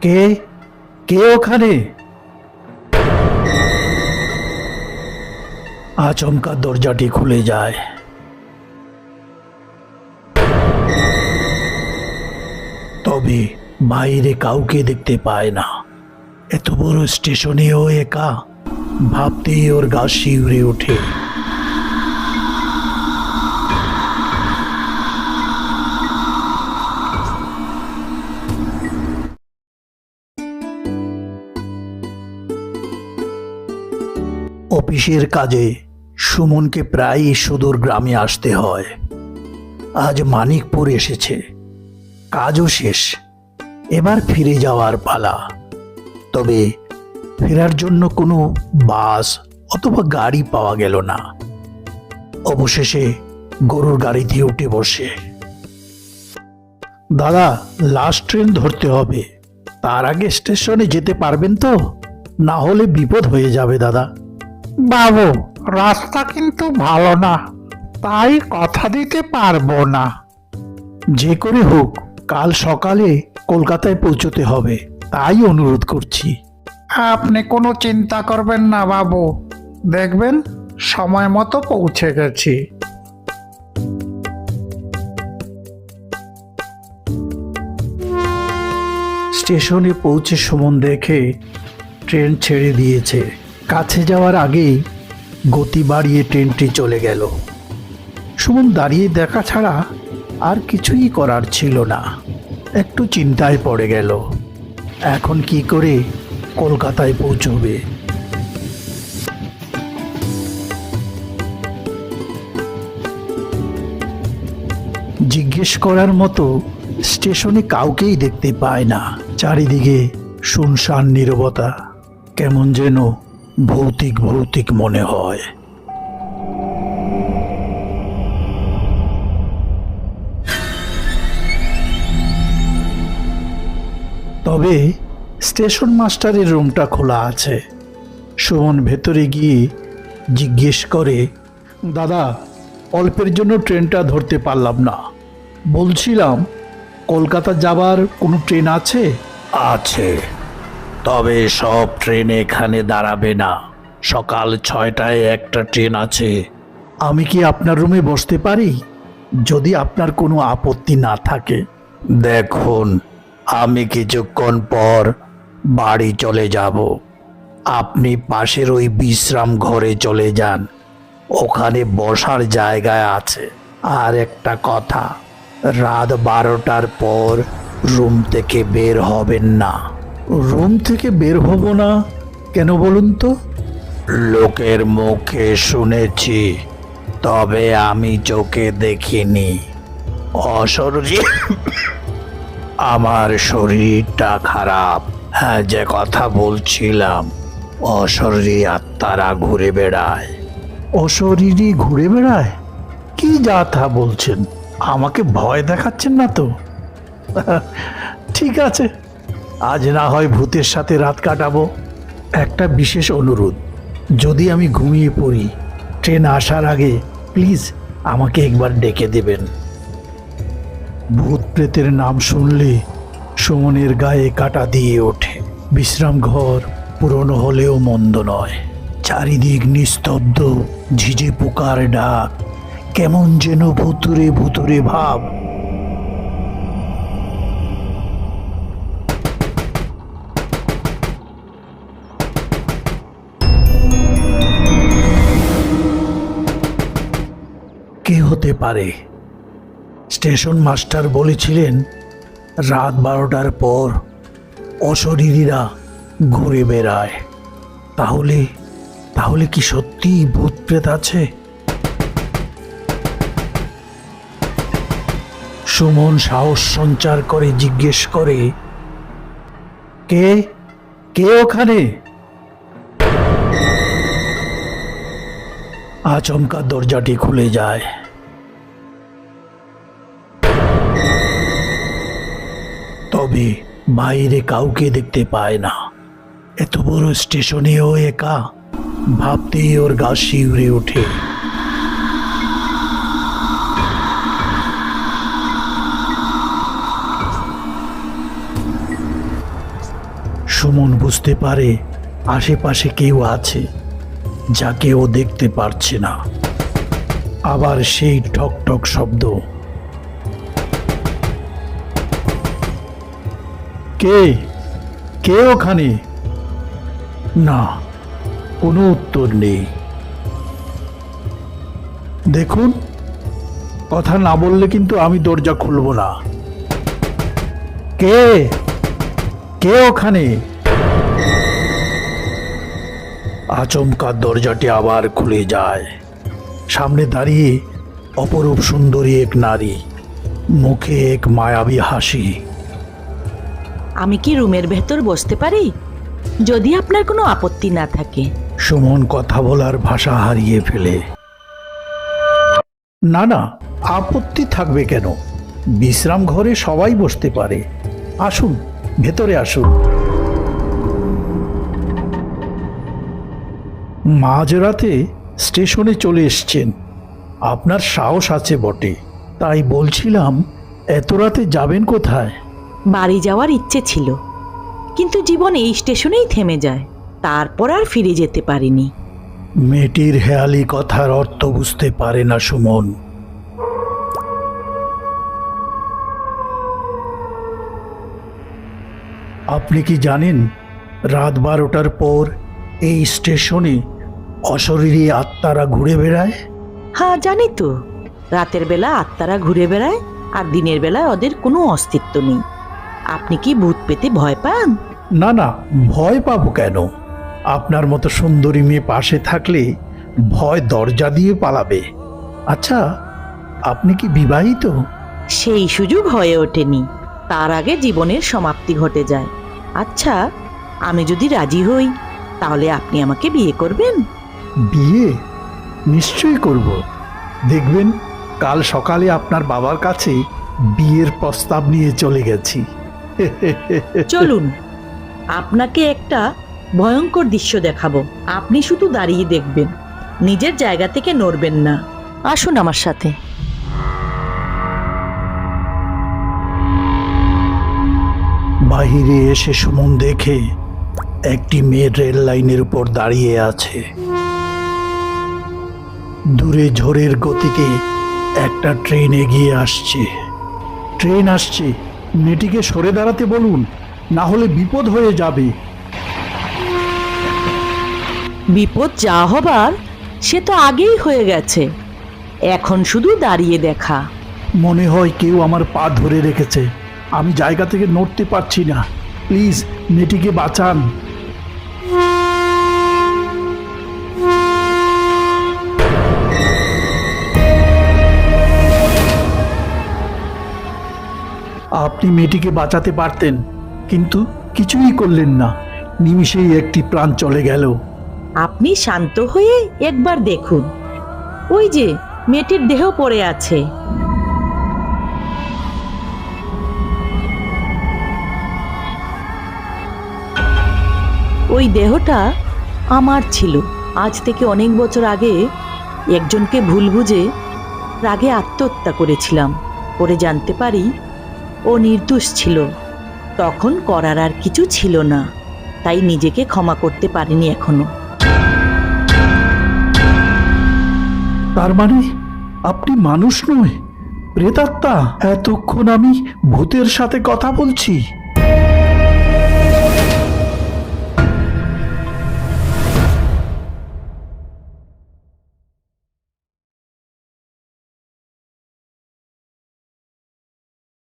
কে? কে ওখানে? আচমকা দরজাটি খুলে যায়। তবে বাইরে কাউকে দেখতে পায় না। এত বড় স্টেশনেও একা। ভাবতেই ওর গা শিউরে ওঠে। অফিসের কাজে সুমনকে প্রায়ই সুদূর গ্রামে আসতে হয়। আজ মানিকপুর এসেছে। কাজও শেষ। এবার ফিরে যাওয়ার পালা। তবে ফেরার জন্য কোনো বাস অথবা গাড়ি পাওয়া গেল না। অবশেষে গরুর গাড়িতে উঠে বসে। দাদা লাস্ট ট্রেন ধরতে হবে। তার আগে স্টেশনে যেতে পারবেন তো? না হলে বিপদ হয়ে যাবে, দাদা। বাবু রাস্তা কিন্তু ভালো না তাই কথা দিতে পারব না। যে করে হোক কাল সকালে কলকাতায় পৌঁছতে হবে তাই অনুরোধ করছি। আপনি কোনো চিন্তা করবেন না বাবু দেখবেন সময় মতো পৌঁছে গেছি। স্টেশনে পৌঁছে সুমন দেখে ট্রেন ছেড়ে দিয়েছে। কাছে যাওয়ার আগেই গতি বাড়িয়ে ট্রেনটি চলে গেল। সুমন দাঁড়িয়ে দেখা ছাড়া আর কিছুই করার ছিল না। একটু চিন্তায় পড়ে গেল। এখন কি করে কলকাতায় পৌঁছবে? জিজ্ঞেস করার মতো স্টেশনে কাউকেই দেখতে পায় না। চারিদিকে শুনশান নীরবতা। কেমন যেন ভৌতিক ভৌতিক মনে হয়। তবে স্টেশন মাস্টারের রুমটা খোলা আছে। সুমন ভেতরে গিয়ে জিজ্ঞেস করে, দাদা, অল্পের জন্য ট্রেনটা ধরতে পারলাম না। বলছিলাম, কলকাতা যাবার কোনো ট্রেন আছে? আছে। তবে সব ট্রেন এখানে দাঁড়াবে না। সকাল ছয়টায় একটা ট্রেন আছে। আমি কি আপনার রুমে বসতে পারি? যদি আপনার কোনো আপত্তি না থাকে। দেখুন, আমি কিছুক্ষণ পর বাড়ি চলে যাব। আপনি পাশের ওই বিশ্রাম ঘরে চলে যান। ওখানে বসার জায়গায় আছে। আর একটা কথা, রাত বারোটার পর রুম থেকে বের হবেন না। রুম থেকে বের হব না? কেন বলুন তো? লোকের মুখে শুনেছি তবে আমি চোখে দেখিনি। অশরীর আমার শরীরটা খারাপ। হ্যাঁ যে কথা বলছিলাম অশরীরী আত্মারা ঘুরে বেড়ায়। অশরীরই ঘুরে বেড়ায়? কি যা তা বলছেন? আমাকে ভয় দেখাচ্ছেন না তো? ঠিক আছে। আজ না হয় ভূতের সাথে রাত কাটাবো। একটা বিশেষ অনুরোধ, যদি আমি ঘুমিয়ে পড়ি, ট্রেন আসার আগে প্লিজ আমাকে একবার ডেকে দেবেন। ভূত প্রেতের নাম শুনলে সুমনের গায়ে কাটা দিয়ে ওঠে। বিশ্রাম ঘর পুরনো হলেও মন্দ নয়। চারিদিক নিস্তব্ধ, ঝিঝে পোকার ডাক। কেমন যেন ভুতুরে ভুতুরে ভাব। হতে পারে। স্টেশন মাস্টার বলেছিলেন, রাত বারোটার পর অশরীরীরা ঘুরে বেড়ায়। তাহলে তাহলে কি সত্যি ভূত প্রেত আছে? সুমন সাহস সঞ্চার করে জিজ্ঞেস করে, কে? কে ওখানে? আচমকা দরজাটি খুলে যায়। বাইরে কাউকে দেখতে পায় না। এত বড় স্টেশনেও একা, ভাবতেই ওর গা শিউরে ওঠে। সুমন বুঝতে পারে আশেপাশে কেউ আছে, যাকে ও দেখতে পারছে না। আবার সেই ঠক ঠক শব্দ। কে? কে ওখানে? না, কোনো উত্তর নেই। দেখুন, কথা না বললে কিন্তু আমি দরজা খুলব না। কে? কে ওখানে? আচমকা দরজাটি আবার খুলে যায়। সামনে দাঁড়িয়ে অপরূপ সুন্দরী এক নারী, মুখে এক মায়াবী হাসি। আমি কি রুমের ভেতর বসতে পারি? যদি আপনার কোনো আপত্তি না থাকে। সুমন কথা বলার ভাষা হারিয়ে ফেলে। না না, আপত্তি থাকবে কেন? বিশ্রাম ঘরে সবাই বসতে পারে। আসুন, ভেতরে আসুন। মাঝরাতে স্টেশনে চলে এসছেন। আপনার সাহস আছে বটে। তাই বলছিলাম, এত রাতে যাবেন কোথায়? বাড়ি যাওয়ার ইচ্ছে ছিল। কিন্তু জীবন এই স্টেশনেই থেমে যায়। তারপর আর ফিরে যেতে পারিনি। মেয়েটির হেয়ালি কথার অর্থ বুঝতে পারে না সুমন। আপনি কি জানেন রাত বারোটার পর এই স্টেশনে অশরীরী আত্মারা ঘুরে বেড়ায়? হ্যাঁ জানি তো। রাতের বেলা আত্মারা ঘুরে বেড়ায় আর দিনের বেলা ওদের কোনো অস্তিত্ব নেই। আপনি কি ভূত পেতে ভয় পান? না না ভয় পাবো কেন? আপনার মতো সুন্দরী মেয়ে পাশে থাকলে ভয় দরজা দিয়ে পালাবে। আচ্ছা আপনি কি বিবাহিত? সেই সুযোগ হয়ে ওঠেনি। তার আগে জীবনের সমাপ্তি ঘটে যায়। আচ্ছা আমি যদি রাজি হই তাহলে আপনি আমাকে বিয়ে করবেন? বিয়ে? নিশ্চয়ই করব। দেখবেন কাল সকালে আপনার বাবার কাছে বিয়ের প্রস্তাব নিয়ে চলে গেছি। চলুন আপনাকে একটা ভয়ঙ্কর দৃশ্য দেখাবো। আপনি শুধু দাঁড়িয়ে দেখবেন নিজের জায়গা থেকে নড়বেন না। আসুন আমার সাথে। বাহিরে এসে সুমন দেখে একটি মেয়ে রেল লাইনের উপর দাঁড়িয়ে আছে। দূরে ঝড়ের গতিতে একটা ট্রেন এগিয়ে আসছে। ট্রেন আসছে। মেয়েটিকে সরে দাঁড়াতে বলুন না হলে বিপদ হয়ে যাবে। বিপদ যা হবার সে তো আগেই হয়ে গেছে। এখন শুধু দাঁড়িয়ে দেখা। মনে হয় কেউ আমার পা ধরে রেখেছে। আমি জায়গা থেকে নড়তে পারছি না। প্লিজ মেয়েটিকে বাঁচান। আপনি মেয়েটিকে বাঁচাতে পারতেন, কিন্তু কিছুই করলেন না। নিমিষেই একটি প্রাণ চলে গেল। আপনি শান্ত হয়ে একবার দেখুন। ওই যে, মেয়েটির দেহ পড়ে আছে। ওই দেহটা আমার ছিল। আজ থেকে অনেক বছর আগে একজনকে ভুল বুঝে রাগে আত্মহত্যা করেছিলাম। পরে জানতে পারি ও নির্দোষ ছিল। তখন করার আর কিছু ছিল না। তাই নিজেকে ক্ষমা করতে পারিনি এখনও। তার মানে আপনি মানুষ নয়, প্রেতাত্মা। এতক্ষণ আমি ভূতের সাথে কথা বলছি।